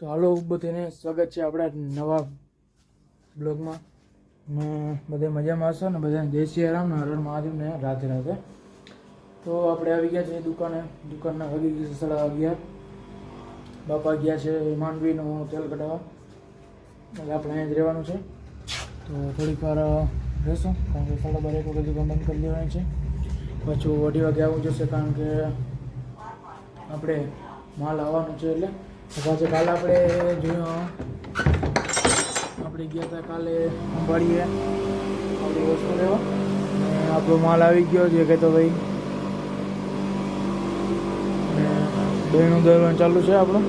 તો હાલો બધાને સ્વાગત છે આપણા નવા બ્લોગમાં. ને બધે મજામાં હશો ને બધાને? જય શ્રી રામ ને હર હર મહાદેવ ને રાધે રાધે. તો આપણે આવી ગયા છીએ દુકાને. દુકાનના વાગી છે સાડા અગિયાર. બાપા ગયા છે માંડવીનું તેલ કઢાવવા. એટલે આપણે અહીંયા જ રહેવાનું છે. તો થોડીક વાર રહેશું. કારણ કે સાડા બાર એક વખત દુકાન બંધ કરી દેવાની છે. પાછું અઢી વાગે આવવું જશે કારણ કે આપણે માલ આવવાનો છે એટલે પાછું કાલે આપણે જોયું આપણે ગયા હતા કાલે અંબાડીએ આપણી વસ્તુ લેવા. આપણો માલ આવી ગયો જે કહેતો ભાઈ બેનું દરવાનું ચાલુ છે આપણું.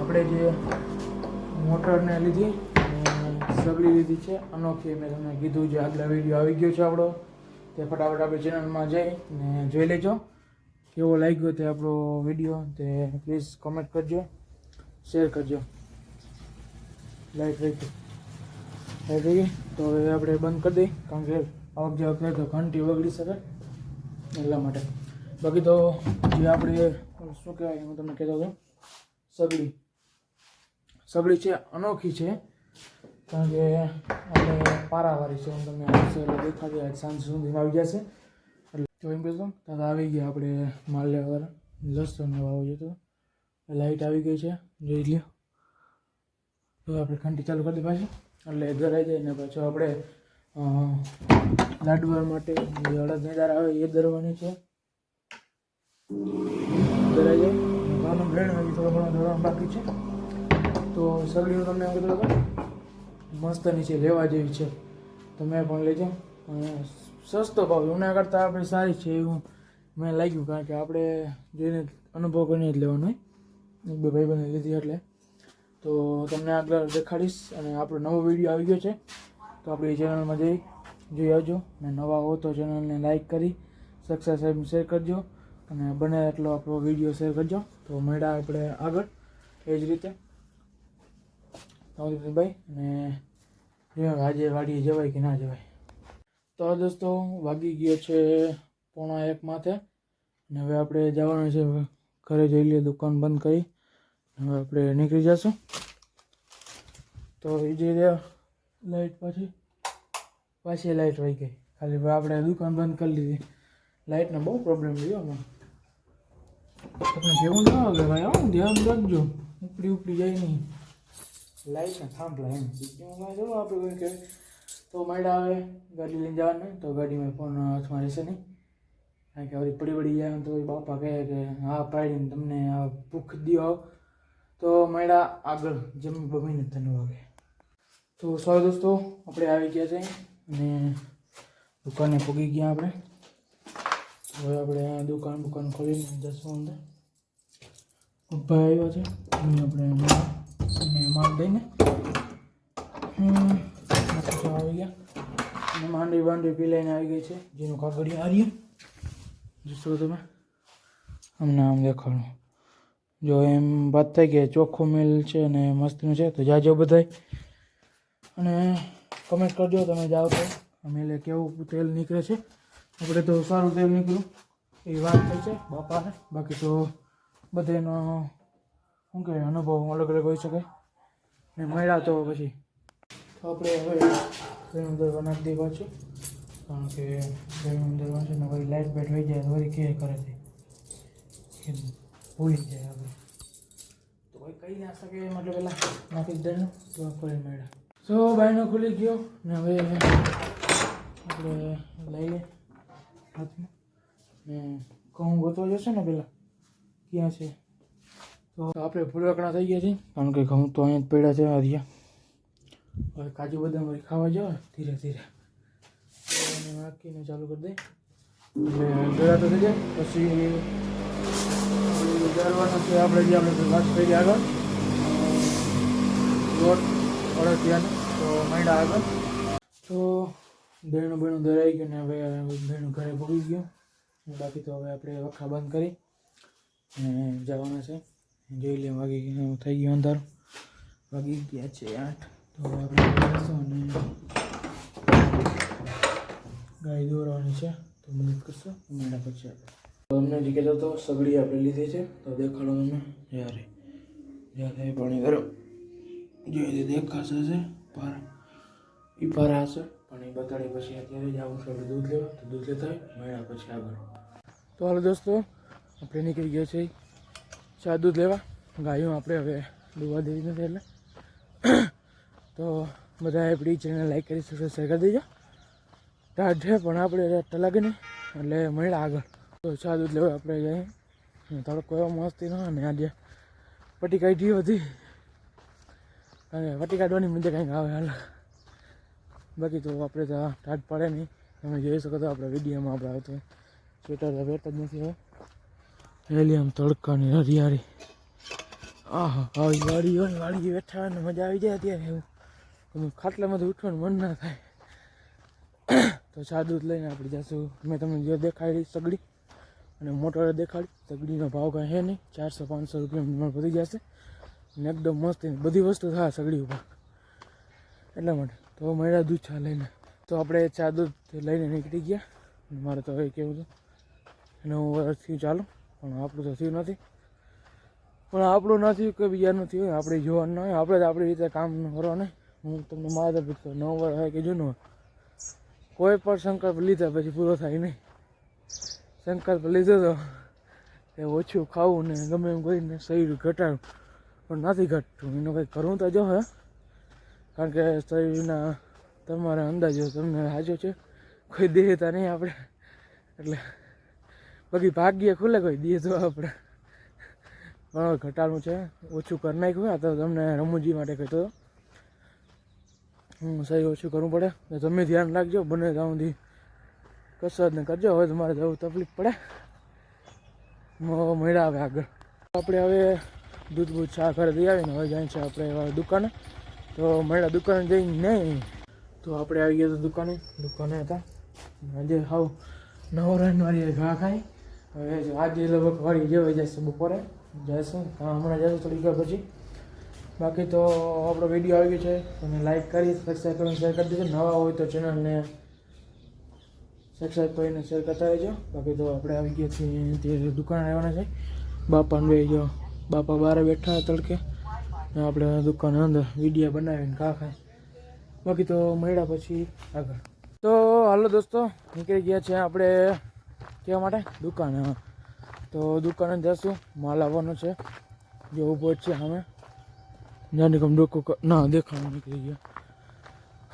આપણે જે મોટરને લીધી સગડી લીધી છે, અનોખી. મેં તમને કીધું જે આગલા વીડિયો આવી ગયો છે આપણો. તે ફટાફટ આપણે ચેનલમાં જઈ ને જોઈ લેજો. કેવો લાગ્યો તે આપણો વીડિયો, તે પ્લીઝ કોમેન્ટ કરજો શેર કરજો. લાઈક રહી લાઈક રહી તો હવે આપણે બંધ કરી દઈએ. કારણ કે આવક જે વખતે તો ઘંટી વગડી શકે એટલા માટે. બાકી તો જે આપણે, શું કહેવાય, હું તમને કહેતો હતો, સગડી. સગડી છે, અનોખી છે. કારણ કે આપણે પારાવાળી છે. હું તમને દેખાડી સાંજ સુધીમાં આવી જશે. એટલે કરશો ત્યાં આવી ગયા આપણે માલ લેવા લસણ વાવ જતો લાઇટ આવી ગઈ છે. જોઈ લ્યો. તો આપણે ઘંટી ચાલુ કરી દે પાછી. એટલે આવી જાય ને પાછો આપણે લાડવા માટે જે અડદની દાર આવે એ દરવાની છે. દરાઈ જાય. નાનું બ્રેડ હજી થોડો ઘણો દરવાનું બાકી છે. તો સગડીઓ તમને એમ કીધું મસ્તની મસ્ત નીચે લેવા જેવી છે. તમે પણ લેજો. સસ્તો ભાવ એના કરતાં આપણે સારી છે એવું મને લાગ્યું, કારણ કે આપણે જોઈને અનુભવ કરીને જ લેવાનો હોય. એક બે ભાઈબંધને લીધી એટલે. તો તમને આગળ દેખાડીશ અને આપણો નવો વીડિયો આવી ગયો છે, તો આપણી ચેનલમાં જઈ, જોઈ આવજો. અને નવા હો તો ચેનલને લાઈક કરી સબસ્ક્રાઈબ શેર કરજો અને બને એટલો આપણો વીડિયો શેર કરજો. તો મળ્યા આપણે આગળ. એ જ રીતે. ભાઈ, અને આજે વાડીએ જવાય કે ના જવાય? તો દોસ્તો વાગી ગયો છે પોણા એક માથે. અને હવે આપણે જવાનું છે ઘરે જઈ લઈએ, દુકાન બંધ કરી. હવે આપણે નીકળી જશું. તો એ જે લાઈટ પાછી પાછી લાઈટ વહી ગઈ. ખાલી હવે આપણે દુકાન બંધ કરી લીધી. લાઇટનો બહુ પ્રોબ્લેમ રહ્યો આમાં તમને કેવું ના આવે ભાઈ? આવું ધ્યાન રાખજો. ઉપડી ઉપડી જાય નહીં. લાઈટના થાંભલા એમ. જો આપણે કહે તો મળ્યા આવે ગાડી લઈને જવાનું તો ગાડીમાં ફોન હાથમાં રહેશે નહીં. કારણ કે હવે પડી પડી જાય તો બાપા કહે કે, હા, પાડીને તમને આ ભૂખ આવ તો માયડા આગળ, જેમ બમીને તને વાગે. તો સૌ દોસ્તો, આપણે આવી ગયા છે અને દુકાને પૂગી ગયા આપણે. હવે આપણે દુકાન દુકાન ખોલીને જશું અંદર. ભાઈ આવ્યો છે અને આપણે માલ- દઈને હમ, આવી ગયા અને માંડવી બાંડવી પીલાઈને આવી ગઈ છે. જેનું કાગળિયા હારીએ. જોશો તમે. અમને આમ દેખાડું જો એમ વાત થઈ કે ચોખ્ખું મિલ છે અને મસ્તનું છે તો જાજો બધાય. અને કમેન્ટ કરજો તમે જાઓ તો. અમે કેવું તેલ નીકળે છે. આપણે તો સારું તેલ નીકળ્યું. એ વાત થઈ છે બાપાને. બાકી તો બધાનો શું કહેવાય અનુભવ અલગ અલગ હોઈ શકે ને મળ્યા તો પછી. તો આપણે હવે ઘણી અંદર બનાવી દઈએ પાછું કારણ કે ઘણી અંદર વાંચે ને વળી લાઇટ બેટ હોઈ જાય વળી કે કરે છે. ભૂલી જાય આપણે તો કોઈ કહી ના શકે મતલબ પહેલાં નાખી દઈને તો ખોલી મળ્યા. સો બાયનો ખુલી ગયો ને હવે આપણે લઈએ હાથમાં. ને ઘઉં ગોતવા જશે ને પહેલાં ક્યાં છે? તો આપણે ફૂલવાકણા થઈ ગયા છે કારણ કે ઘઉં તો અહીંયા જ પડ્યા છે હરિયા. હવે કાજુ બદામ વળી ખાવા જાવ, ધીરે ધીરે. નાખીને ચાલુ કરી દે. એટલે ગળા તો થઈ જાય. પછી દરવાનો છે આપણે જે આપણે વાત કરી આગળ. લોટ અડદિયાનો તો માંડ્યા આગળ. તો બેણું બેણું દરાઈ ગયું ને હવે બેણું ઘરે ભૂલી ગયું. બાકી તો હવે આપણે વખા બંધ કરી જવાના છે. જોઈ લે, વાગી થઈ ગયું અંધારું. વાગી ગયા છે આઠ. તો આપણે ગાય દોરવાની છે. તો મદદ કરશો? મેળા પછી આપણે. અમને જે કહેતો હતો, સગડી આપણે લીધી છે. તો દેખાડો તમે જ્યારે જ્યારે પાણી ગરમ જે રીતે દેખાશે છે, પારા. એ પારા હશે. પણ એ બતાડી પછી અત્યારે જ આવું આપણે દૂધ લેવા. તો દૂધ લેતા હોય, મળ્યા પછી આગળ. તો હાલો દોસ્તો, આપણે નીકળી ગયા છે ચા દૂધ લેવા. ગાયો આપણે હવે દોવા દેવી નથી એટલે. તો બધા આપણી ચેનલ લાઈક કરી શેર કરી દેજો. ટાઢ પણ આપણે ટાઢ લાગે નહીં એટલે મળ્યા આગળ. તો ચા દૂધ લેવા આપણે જઈએ. તડકો એવો મસ્તી ન અને આજે પટી કાઢી હતી. અને પટી કાઢવાની મજા કંઈક આવે, હાલ. બાકી તો આપણે તો ટાઢ પડે નહીં. તમે જોઈ શકો તો આપણે વિડીયોમાં આપણે આવતું સ્વેટર વેટ જ નથી હવે. આમ તડકાની હરિયાળી. આહા વાળી વાડી બેઠા મજા આવી જાય અત્યારે એવું. તમે ખાટલામાંથી ઉઠવાનું મન ના થાય. તો દૂધ લઈને આપણે જઈશું મેં તમને જે દેખાડી સગડી, અને મોટર દેખાડી, સગડીનો ભાવ કાંઈ છે નહીં. ચારસો, પાંચસો રૂપિયા વધી જશે. ને એકદમ મસ્ત બધી વસ્તુ થાય સગડી ઉપર. એટલા માટે તો મળ્યા દૂધ ચા લઈને. તો આપણે ચા દૂધ લઈને નીકળી ગયા. મારે તો હવે કેવું હતું નવું વર્ષ થયું ચાલુ. પણ આપણું તો થયું નથી. પણ આપણું નથી કે બીજાનું થયું આપણે જોવાનું હોય. આપણે તો આપણી રીતે કામ કરવાનું હું તમને મારા તરફથી કહું નવ વર્ષ હોય કે જૂનું કોઈ પણ સંકલ્પ લીધા પછી પૂરો થાય નહીં. સંકલ્પ લીધો તો એ ઓછું ખાવું ને ગમે એમ કરીને શરીર ઘટાડવું પણ નથી ઘટતું, એનું કંઈ કરવું તો જો હે. કારણ કે શરીરના તમારા અંદાજો તમને સાચો છે. કોઈ દેતા નહીં આપણે. એટલે બાકી ભાગ્ય ખુલે કોઈ દે તો આપણે. પણ ઘટાડવું છે, ઓછું કરી નાખ્યું આ તો તમને રમૂજી માટે કહેતો હતો. સહી ઓછું કરવું પડે. ને તમે ધ્યાન રાખજો, બને ત્યાં સુધી કસરત ને કરજો. હવે તમારે જવું તકલીફ પડે. મળ્યા આવે આગળ. આપણે હવે દૂધ, બૂધ ચા ઘરે દઈ આવીને હવે જાય છે આપણે દુકાને. તો મળ્યા દુકાને જઈને નહીં. તો આપણે આવી ગયા તો દુકાને. દુકાને હતા. આજે હાવ નવરાણ વાળી ઘા ખાઈ. હવે આજે લગભગ વાળી જેવાઈ જશે બપોરે. જઈશું. હમણાં જઈશું થોડીક પછી. બાકી તો આપણો વીડિયો આવી ગયો છે. તમે લાઈક કરી સબસ્ક્રાઈબ કરીને શેર કરી દેજો. નવા હોય તો ચેનલને સબસ્ક્રાઈબ કરીને શેર કરતા રહેજો. બાકી તો આપણે આવી ગયા છીએ તે દુકાને આવવાના છે. બાપાને બે જો, બાપા બહાર બેઠા તડકે. આપણે દુકાન અંદર વીડિયો બનાવીને ખા ખાય બાકી તો મળ્યા પછી આગળ. તો હાલો દોસ્તો, નીકળી ગયા છે આપણે કેવા માટે દુકાન. તો દુકાને જશું, માલ આવવાનો છે. જે ઊભો છે સામે. જાની કમ ડોકો ના દેખાવાનું નીકળી ગયા.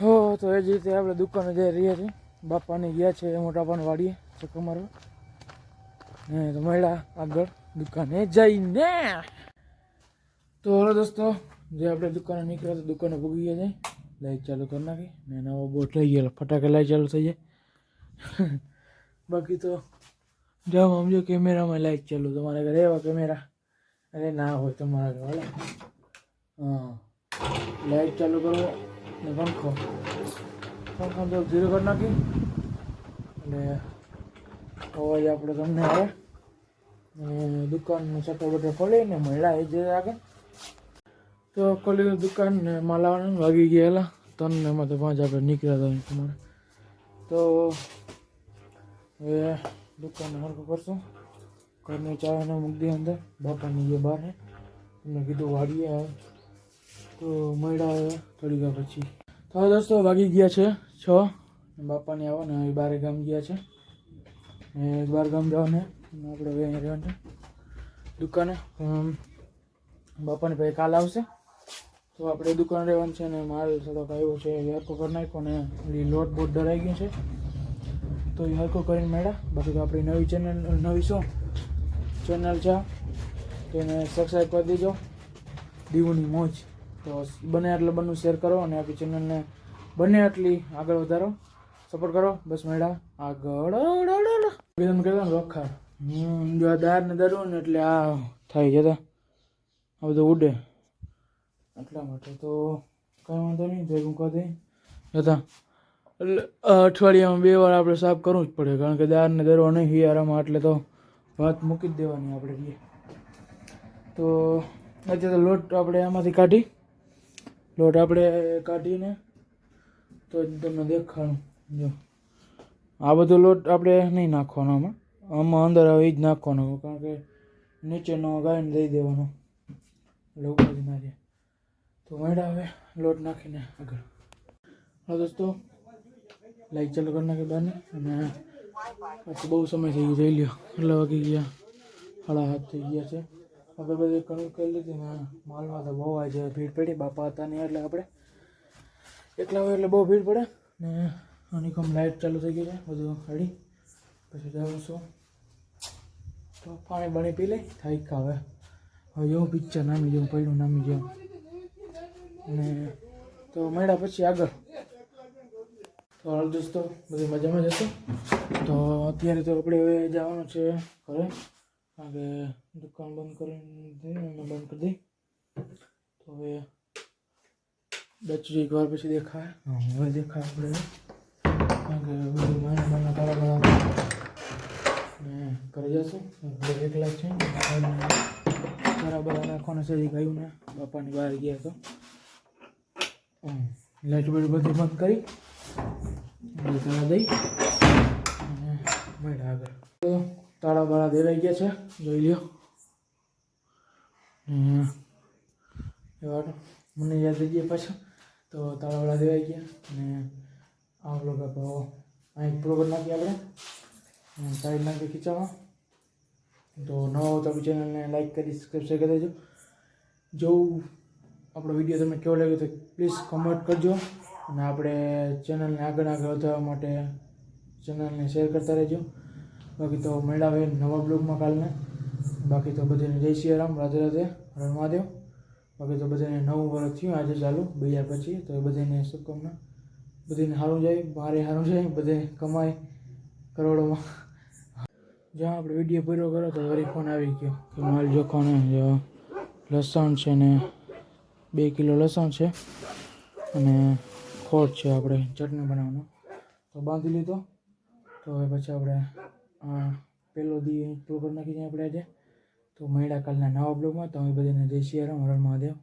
હો, તો એ જ રીતે આપણે દુકાને જઈ રહ્યા છીએ. બાપાને ગયા છે મોટા પાન વાડીએ, ચક્કર મારવા. ને તો મળ્યા આગળ દુકાને જઈને. તો હલો દોસ્તો, જે આપણે દુકાને નીકળ્યા તો દુકાને ભૂગી ગયા છે. લાઈટ ચાલુ કરી નાખી ને નવો બોટ લઈ ગયેલો. ફટાકે લાઈટ ચાલુ થઈ જાય. બાકી તો જાઓ સમજો કેમેરામાં લાઈટ ચાલુ. તમારા ઘરે એવા કેમેરા? અરે ના હોય તમારા ઘરે વાળા હા લાઈટ ચાલુ કરવો ને પંખો પંખો તો ધીરો કરી નાખી અને અવાજ આપણે તમને આવે ને દુકાનનું શટર બટર ખોલીને મળ્યા એ જે આગળ તો ખોલી દુકાન ને માલાવાનું વાગી ગયેલા ત્રણ ને એમાં તો પાંચ આપણે નીકળ્યા હતા તમારે તો હવે દુકાન હરકું કરશું ઘરની ચાવીને મૂકી દઈએ અંદર બાપાની જે બહાર છે એમને કીધું વાડીએ આવે તો મળ્યા થોડી વાર પછી. તો દોસ્તો વાગી ગયા છે છ. બાપાને આવો ને બારે ગામ ગયા છે. ને બાર ગામ જવાને આપણે હવે અહીંયા રહેવાનું દુકાને. બાપાને ભાઈ કાલ આવશે. તો આપણે દુકાન રહેવાનું છે ને માલ થોડોક આવ્યો છે હરકો કરી નાખ્યો ને ઓલી લોટ બોટ ડરાઈ ગયું છે. તો એ હરકો કરીને મેળા બાકી તો આપણી નવી ચેનલ નવી શું? ચેનલ છે. તો એને સબસ્ક્રાઈબ કરી દેજો. દીવની મોજ. તો બને એટલે બનનું શેર કરો અને આપણી ચેનલને બને એટલી આગળ વધારો. સપોર્ટ કરો. બસ મેળા આગળ તમે કહેતા ને હમ, જો આ દાર ને દરવું ને એટલે આ થાય જતા આ બધું ઉડે. એટલા માટે તો કંઈ વાંધો નહીં, ભેગું કરી જતા એટલે અઠવાડિયામાં બે વાર આપણે સાફ કરવું જ પડે, કારણ કે દાર ને દરવા નહીં હિયારામાં એટલે તો ભાત મૂકી જ દેવાની આપણે તો, અત્યારે લોટ આપણે આમાંથી કાઢી લોટ આપણે કાઢીને તો જ તમને દેખાડું જો આ બધો લોટ આપણે નહીં નાખવાનો આમાં આમાં અંદર આવે એ જ નાખવાનું કારણ કે નીચેનો ગાયને દઈ દેવાનો એટલે ઉપાડી ના રહે તો મેળા હવે લોટ નાખીને આગળ હા દોસ્તો લાઈક ચાલુ કરી નાખી બાને અને પછી બહુ સમય થઈ ગયો જોઈ લ્યો કેટલા વાગી ગયા સાડા હાથ થઈ ગયા છે આપણે બધી કણું કરી લીધી ને માલમાં તો બહુ આજે ભીડ પડી, બાપા હતા નહીં એટલે આપણે એકલા હોય એટલે બહુ ભીડ પડે ને આની કમ લાઇટ ચાલુ થઈ ગઈ છે, બધું ખાડી પછી જાઉં છું. તો પાણી બાણી પી લઈ થાય ખાવે. હવે એવું પિક્ચર નામી જેવું પડ્યું નામી જેવું ને તો મળ્યા પછી આગળ. તો હાલ દોસ્તો, બધી મજામાં જ તો અત્યારે તો આપણે હવે જવાનું છે ઘરે. કારણ કે દુકાન બંધ કરીને દઈ અને બંધ કરી દઈ તો હવે બચ્ચું એક વાર પછી દેખાય હા હવે દેખાય આપણે કારણ કે બધું માના માના કાળા કાળા ને કરી જશું આપણે એકલા જ છે બરાબર નાખવાના છે એ ગયું ને બાપાની બહાર ગયા તો લાઇટ બીટ બધી બંધ કરી બે તાળા દઈ અને મળ્યા આગળ તો તાળા બાળા દેવાઈ ગયા છે, જોઈ લ્યો. એવા મને યાદ થઈ ગયા પાછા. તો તાળાવાળા દેવાઈ ગયા અને આ લોકો તો અહીં પ્રોગ્રામ નાખીએ આપણે. સાઈડ નાખી ખીચામાં. તો નવો તો આપણી ચેનલને લાઈક કરી સબસ્ક્રાઈબ કરી દેજો. જો આપણો વીડિયો તમને કેવો લાગ્યો તો પ્લીઝ કમેન્ટ કરજો. અને આપણે ચેનલને આગળ આગળ વધારવા માટે ચેનલને શેર કરતા રહેજો. બાકી તો મેળાવે નવા બ્લોગમાં કાલને. બાકી તો બધાને જય શ્રી રામ, રાધે રાધે રણમાદેવ બાકી તો બધાને નવું વર્ષ થયું, આજે ચાલુ બીજા પછી. તો એ બધાને શુભકામના. બધાને સારું જાય મારે સારું જાય, બધે કમાય કરોડોમાં. જ્યાં આપણે વીડિયો પૂરો કરો તો વળી ફોન આવી ગયો કે માલ જોખોને લસણ છે ને બે કિલો લસણ છે અને ખોટ છે આપણે ચટણી બનાવવાનો. તો બાંધી લીધો. તો હવે પછી આપણે પહેલો દી પૂરો કરી નાખી આપણે આજે. તો મળ્યા કાલના નવા બ્લોગમાં તો અમે બધાને જય શ્રી રામ હરણ મહાદેવ.